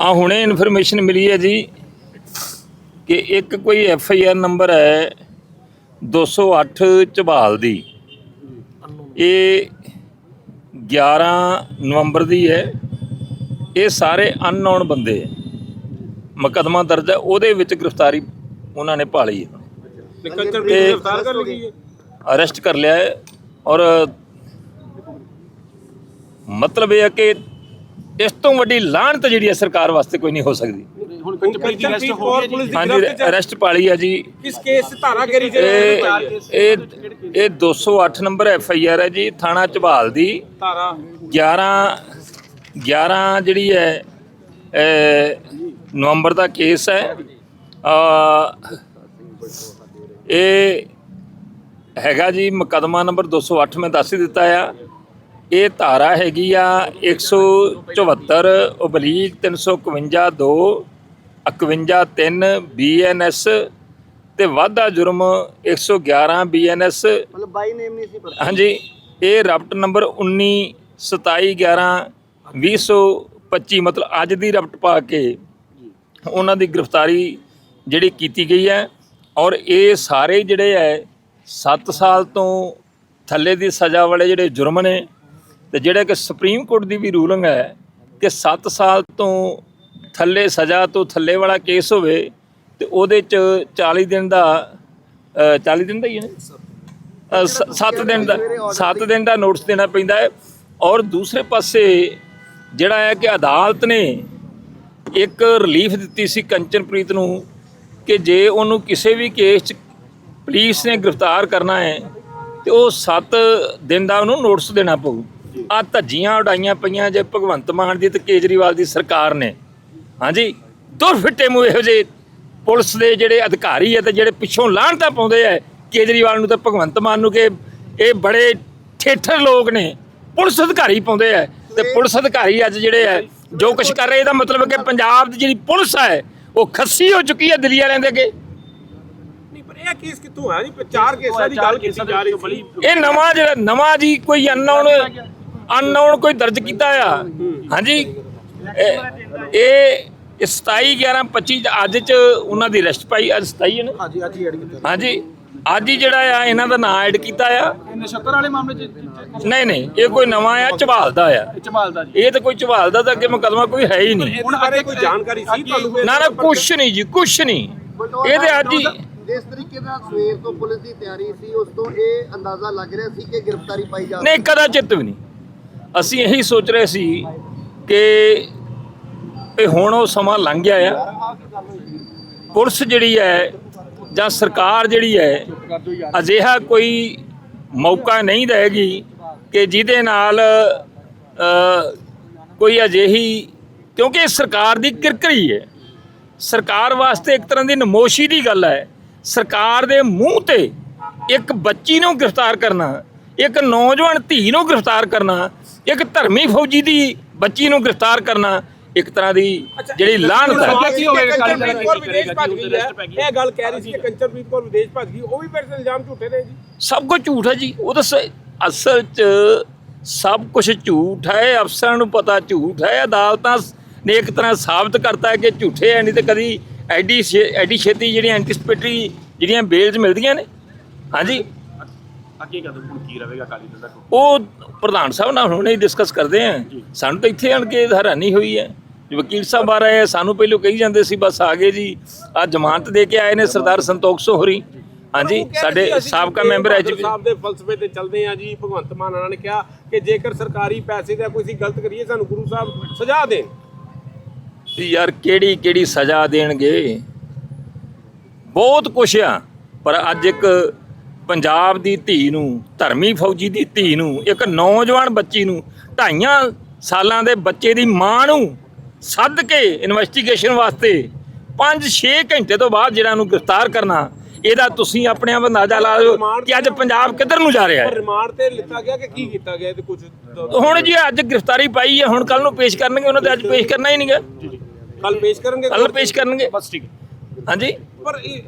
ਆ ਹੁਣੇ ਇਨਫੋਰਮੇਸ਼ਨ ਮਿਲੀ ਹੈ ਜੀ ਕਿ ਇੱਕ ਕੋਈ ਐਫ ਆਈ ਆਰ ਨੰਬਰ ਹੈ 208 ਝਬਾਲ ਦੀ। ਇਹ 11 ਨਵੰਬਰ ਦੀ ਹੈ। ਇਹ ਸਾਰੇ ਅਨਨੋਨ ਬੰਦੇ ਹੈ। ਮੁਕੱਦਮਾ ਦਰਜ ਹੈ। ਉਹਦੇ ਵਿੱਚ ਗ੍ਰਿਫਤਾਰੀ ਉਹਨਾਂ ਨੇ ਭਾਲੀ ਹੈ। ਤੇ- ਗ੍ਰਿਫਤਾਰ ਕਰ ਲਈ ਹੈ? ਅਰੈਸਟ ਕਰ ਲਿਆ ਹੈ। ਔਰ ਮਤਲਬ ਇਹ ਹੈ ਕਿ ਇਸ ਤੋਂ ਵੱਡੀ ਲਾਹਨਤ ਜਿਹੜੀ ਹੈ ਸਰਕਾਰ ਵਾਸਤੇ ਕੋਈ ਨਹੀਂ ਹੋ ਸਕਦੀ। ਹੁਣ ਅਰੈਸਟ ਹੋ ਗਈ ਪੁਲਿਸ ਦੀ ਹਾਂਜੀ ਅਰੈਸਟ ਪਾਲੀ ਹੈ ਜੀ। ਕਿਸ ਕੇਸ ਧਾਰਾ ਕਰੀ ਇਹ ਜੇ ਇਹ ਇਹ 208 ਨੰਬਰ ਐਫ ਆਈ ਆਰ ਹੈ ਜੀ ਥਾਣਾ ਝਬਾਲ ਦੀ। ਧਾਰਾ। 11 11 ਜਿਹੜੀ ਹੈ ਨਵੰਬਰ ਦਾ ਕੇਸ ਹੈ। ਇਹ ਹੈਗਾ ਜੀ ਮੁਕੱਦਮਾ ਨੰਬਰ 208 ਮੈਂ ਦੱਸ ਹੀ ਦਿੱਤਾ ਆ। ਇਹ ਧਾਰਾ ਹੈਗੀ ਆ 174 ਓਬਲੀਕ 351 2 51 3 ਬੀਐਨਐਸ ਤੇ ਵਾਧਾ ਜੁਰਮ 111 ਬੀਐਨਐਸ ਮਤਲਬ ਬਾਈ ਨੇਮ ਨਹੀਂ ਸੀ ਪਤਾ। ਹਾਂਜੀ ਇਹ ਰਪਟ ਨੰਬਰ 19 27 11 2025 ਮਤਲਬ ਅੱਜ ਦੀ ਰਪਟ ਪਾ ਕੇ ਉਹਨਾਂ ਦੀ ਗ੍ਰਿਫਤਾਰੀ ਜਿਹੜੀ ਕੀਤੀ ਗਈ ਹੈ ਔਰ ਇਹ ਸਾਰੇ ਜਿਹੜੇ ਹੈ 7 ਸਾਲ ਤੋਂ ਥੱਲੇ ਦੀ ਸਜ਼ਾ ਵਾਲੇ ਜਿਹੜੇ ਜੁਰਮ ਨੇ ਤੇ ਜਿਹੜਾ ਕਿ ਸੁਪਰੀਮ ਕੋਰਟ ਦੀ ਵੀ ਰੂਲਿੰਗ ਹੈ ਕਿ 7 ਸਾਲ ਤੋਂ ਥੱਲੇ ਸਜ਼ਾ ਤੋਂ ਥੱਲੇ ਵਾਲਾ ਕੇਸ ਹੋਵੇ ਤੇ ਉਹਦੇ ਚ 40 ਦਿਨ ਦਾ ਅ, 40 ਦਿਨ ਦਾ ਹੀ ਹੈ ਨਾ? 7 ਦਿਨ ਦਾ 7 ਦਿਨ ਦਾ ਨੋਟਿਸ ਦੇਣਾ ਪੈਂਦਾ ਹੈ। ਔਰ ਦੂਸਰੇ ਪਾਸੇ ਜਿਹੜਾ ਹੈ ਕਿ ਅਦਾਲਤ ਨੇ ਇੱਕ ਰਿਲੀਫ ਦਿੱਤੀ ਸੀ ਕੰਚਨਪ੍ਰੀਤ ਨੂੰ ਕਿ ਜੇ ਉਹਨੂੰ ਕਿਸੇ ਵੀ ਕੇਸ 'ਚ ਪੁਲਿਸ ਨੇ ਗ੍ਰਿਫਤਾਰ ਕਰਨਾ ਹੈ ਤੇ ਉਹ 7 ਦਿਨ ਦਾ ਉਹਨੂੰ ਨੋਟਿਸ ਦੇਣਾ ਪਊ। ਆ ਧੱਜੀਆਂ ਉਡਾਈਆਂ ਪਈਆਂ ਜੇ ਭਗਵੰਤ ਮਾਨ ਦੀ ਤੇ ਕੇਜਰੀਵਾਲ ਦੀ ਸਰਕਾਰ ਨੇ। ਹਾਂਜੀ? ਦੁਰ ਫਿੱਟੇ ਮੂੰਹ ਇਹੋ ਜਿਹੇ ਪੁਲਿਸ ਦੇ ਜਿਹੜੇ ਅਧਿਕਾਰੀ ਹੈ ਤੇ ਜਿਹੜੇ ਪਿੱਛੋਂ ਲਾਹਣਤਾ ਪਾਉਂਦੇ ਆ ਕੇਜਰੀਵਾਲ ਨੂੰ ਤੇ ਭਗਵੰਤ ਮਾਨ ਨੂੰ ਕਿ ਇਹ ਬੜੇ ਠੇਠਰ ਲੋਕ ਨੇ। ਪੁਲਿਸ ਅਧਿਕਾਰੀ ਪਾਉਂਦੇ ਆ ਤੇ ਪੁਲਿਸ ਅਧਿਕਾਰੀ ਅੱਜ ਜਿਹੜੇ ਆ ਜੋ ਕੁਝ ਕਰ ਰਹੇ ਇਹਦਾ ਮਤਲਬ ਹੈ ਕਿ ਪੰਜਾਬ ਦੀ ਜਿਹੜੀ ਪੁਲਿਸ ਹੈ ਉਹ ਖੱਸੀ ਹੋ ਚੁੱਕੀ ਹੈ ਦਿੱਲੀ ਵਾਲਿਆਂ ਦੇ ਅੱਗੇ। ਨਹੀਂ ਪਰ ਇਹ ਕੇਸ ਕਿੱਥੋਂ ਆਇਆ? ਜੀ ਚਾਰ ਕੇਸਾਂ ਦੀ ਗੱਲ ਕੀਤੀ ਜਾ ਰਹੀ ਇਹ ਨਵਾਂ ਜਿਹੜਾ ਨਵਾਂ ਜੀ ਕੋਈ ਅਨਨੋਨ ਅਨਨੋਨ ਕੋਈ ਦਰਜ ਕੀਤਾ ਆ? ਹਾਂਜੀ। ਇਹ ਇਹ 27 11 25 ਚ ਅੱਜ ਚ ਉਹਨਾਂ ਦੀ ਅਰੈਸਟ ਪਾਈ ਅੱਜ 27 ਹੈ ਨਾ? ਹਾਂਜੀ ਅੱਜ ਹੀ ਐਡ ਕੀਤਾ। ਹਾਂਜੀ। ਅੱਜ ਹੀ ਜਿਹੜਾ ਆ ਇਹਨਾਂ ਦਾ ਨਾਂ ਐਡ ਕੀਤਾ ਆ। ਨਸ਼ਤਰ ਵਾਲੇ ਮਾਮਲੇ ਚ ਨਹੀਂ ਨਹੀਂ ਇਹ ਕੋਈ ਨਵਾਂ ਆ ਝਬਾਲ ਦਾ ਆ। ਚਮਾਲ ਦਾ ਇਹ ਤਾਂ ਕੋਈ ਝਬਾਲ ਦਾ ਤਾਂ ਅੱਗੇ ਮੁਕਦਮਾ ਕੋਈ ਹੈ ਹੀ ਨਹੀਂ। ਹੁਣ ਬਾਰੇ ਕੋਈ ਜਾਣਕਾਰੀ ਸੀ ਤੁਹਾਨੂੰ? ਨਾ ਨਾ ਕੁਛ ਨਹੀਂ ਜੀ ਕੁਛ ਨਹੀਂ। ਇਹ ਤੇ ਅੱਜ ਹੀ ਜਿਸ ਤਰੀਕੇ ਨਾਲ ਸਵੇਰ ਤੋਂ ਪੁਲਿਸ ਦੀ ਤਿਆਰੀ ਸੀ ਉਸ ਤੋਂ ਇਹ ਅੰਦਾਜ਼ਾ ਲੱਗ ਰਿਹਾ ਸੀ ਕਿ ਗ੍ਰਿਫਤਾਰੀ ਪਾਈ ਜਾ ਨਹੀਂ ਕਦਾਚਿਤ ਵੀ ਨਹੀਂ। ਅਸੀਂ ਇਹੀ ਸੋਚ ਰਹੇ ਸੀ ਕਿ ਇਹ ਹੁਣ ਉਹ ਸਮਾਂ ਲੰਘ ਗਿਆ ਆ। ਪੁਲਿਸ ਜਿਹੜੀ ਹੈ ਜਾਂ ਸਰਕਾਰ ਜਿਹੜੀ ਹੈ, ਅਜਿਹਾ ਕੋਈ ਮੌਕਾ ਨਹੀਂ ਦੇਗੀ ਕਿ ਜਿਹਦੇ ਨਾਲ ਕੋਈ ਅਜਿਹੀ, ਕਿਉਂਕਿ ਇਹ ਸਰਕਾਰ ਦੀ ਕਿਰਕਰੀ ਹੈ। ਸਰਕਾਰ ਵਾਸਤੇ ਇੱਕ ਤਰ੍ਹਾਂ ਦੀ ਨਮੋਸ਼ੀ ਦੀ ਗੱਲ ਹੈ। ਸਰਕਾਰ ਦੇ ਮੂੰਹ ਤੇ ਇੱਕ ਬੱਚੀ ਨੂੰ ਗ੍ਰਿਫਤਾਰ ਕਰਨਾ ਇੱਕ ਨੌਜਵਾਨ ਧੀ ਨੂੰ ਗ੍ਰਿਫਤਾਰ ਕਰਨਾ ਇੱਕ ਧਰਮੀ ਫੌਜੀ ਦੀ ਬੱਚੀ ਨੂੰ ਗ੍ਰਿਫਤਾਰ ਕਰਨਾ ਇੱਕ ਤਰ੍ਹਾਂ ਦੀ ਜਿਹੜੀ ਲਾਹਨਤ ਹੈ। ਕੰਚਨਪ੍ਰੀਤ ਕੌਰ ਵਿਦੇਸ਼ ਭੱਜ ਗਈ ਹੈ। ਇਹ ਗੱਲ ਕਹਿ ਰਹੀ ਸੀ ਕਿ ਕੰਚਨਪ੍ਰੀਤ ਕੌਰ ਵਿਦੇਸ਼ ਭੱਜ ਗਈ ਉਹ ਵੀ ਫਿਰ ਇਲਜ਼ਾਮ ਝੂਠੇ ਨੇ ਜੀ। ਸਭ ਕੁਝ ਝੂਠ ਹੈ ਜੀ ਉਹ ਤਾਂ ਸ- ਅਸਲ 'ਚ ਸਭ ਕੁਝ ਝੂਠ ਹੈ ਅਫਸਰਾਂ ਨੂੰ ਪਤਾ ਝੂਠ ਹੈ ਅਦਾਲਤਾਂ ਨੇ ਇੱਕ ਤਰ੍ਹਾਂ ਸਾਬਤ ਕਰਤਾ ਹੈ ਕਿ ਝੂਠੇ ਹੈ ਨਹੀਂ ਤੇ ਕਦੀ ਐਡੀ ਐਡੀ ਛੇਤੀ ਜਿਹੜੀਆਂ ਐਂਟੀਸਪੇਟਰੀ ਜਿਹੜੀਆਂ ਬੇਲਸ ਮਿਲਦੀਆਂ ਨੇ। ਹਾਂਜੀ। ਅੱਗੇ ਕਦੋਂ ਹੁਣ ਕੀ ਰਹੇਗਾ ਅਕਾਲੀ ਦਲ ਦਾ ਉਹ ਪ੍ਰਧਾਨ ਸਾਹਿਬ ਨਾਲ ਹੁਣੇ ਹੀ ਡਿਸਕਸ ਕਰਦੇ ਆ ਸਾਨੂੰ ਤਾਂ ਇੱਥੇ ਆਣ ਕੇ ਹੈਰਾਨੀ ਹੋਈ ਹੈ। ਜੋ ਵਕੀਲ ਸਾਹਿਬ ਆ ਰਹੇ ਸਾਨੂੰ ਪਹਿਲਾਂ ਕਹੀ ਜਾਂਦੇ ਸੀ ਬਸ ਆ ਗਏ ਜੀ। ਆ ਜ਼ਮਾਨਤ ਦੇ ਕੇ ਆਏ ਨੇ ਸਰਦਾਰ ਸੰਤੋਖ ਸੋਹਰੀ। ਹਾਂਜੀ ਸਾਡੇ ਸਾਬਕਾ ਮੈਂਬਰ ਐਚ ਸਾਹਿਬ ਦੇ ਫਲਸਫੇ ਤੇ ਚੱਲਦੇ ਆ ਜੀ ਭਗਵੰਤ ਮਾਨ ਉਹਨਾਂ ਨੇ ਕਿਹਾ ਕਿ ਜੇਕਰ ਸਰਕਾਰੀ ਪੈਸੇ ਦਾ ਕੋਈ ਅਸੀਂ ਗਲਤ ਕਰੀਏ ਸਾਨੂੰ ਗੁਰੂ ਸਾਹਿਬ ਸਜ਼ਾ ਦੇਣ। ਯਾਰ ਕਿਹੜੀ ਕਿਹੜੀ ਸਜ਼ਾ ਦੇਣਗੇ? ਬਹੁਤ ਕੁਛ ਆ ਪਰ ਅੱਜ ਇੱਕ ਪੰਜਾਬ ਦੀ ਧੀ ਨੂੰ ਧਰਮੀ ਫੌਜੀ ਦੀ ਧੀ ਨੂੰ ਇੱਕ ਨੌਜਵਾਨ ਬੱਚੀ ਨੂੰ ਢਾਈਆਂ ਸਾਲਾਂ ਦੇ ਬੱਚੇ ਦੀ ਮਾਂ ਨੂੰ ਸੱਦ ਕੇ ਇਨਵੈਸਟੀਗੇਸ਼ਨ ਵਾਸਤੇ 5-6 ਘੰਟੇ ਤੋਂ ਬਾਅਦ ਜਿਹੜਾ ਨੂੰ ਗ੍ਰਿਫਤਾਰ ਕਰਨਾ ਇਹਦਾ ਤੁਸੀਂ ਆਪਣੇ ਆਪ ਅੰਦਾਜ਼ਾ ਲਾ ਲਓ ਕਿ ਅੱਜ ਪੰਜਾਬ ਕਿੱਧਰ ਨੂੰ ਜਾ ਰਿਹਾ ਹੈ। ਰਿਮਾਂਡ ਤੇ ਲਿੱਤਾ ਗਿਆ ਕਿ ਕੀ ਕੀਤਾ ਗਿਆ ਤੇ ਕੁਝ ਹੁਣ ਜੀ ਅੱਜ ਗ੍ਰਿਫਤਾਰੀ ਪਾਈ ਹੈ ਹੁਣ ਕੱਲ ਨੂੰ ਪੇਸ਼ ਕਰਨਗੇ ਉਹਨਾਂ ਤੇ ਅੱਜ ਪੇਸ਼ ਕਰਨਾ ਹੀ ਨਹੀਂਗਾ ਕੱਲ ਪੇਸ਼ ਕਰਨਗੇ ਕੱਲ ਪੇਸ਼ ਕਰਨਗੇ। ਬਸ ਠੀਕ ਹਾਂਜੀ। ਪਰ ਇਹ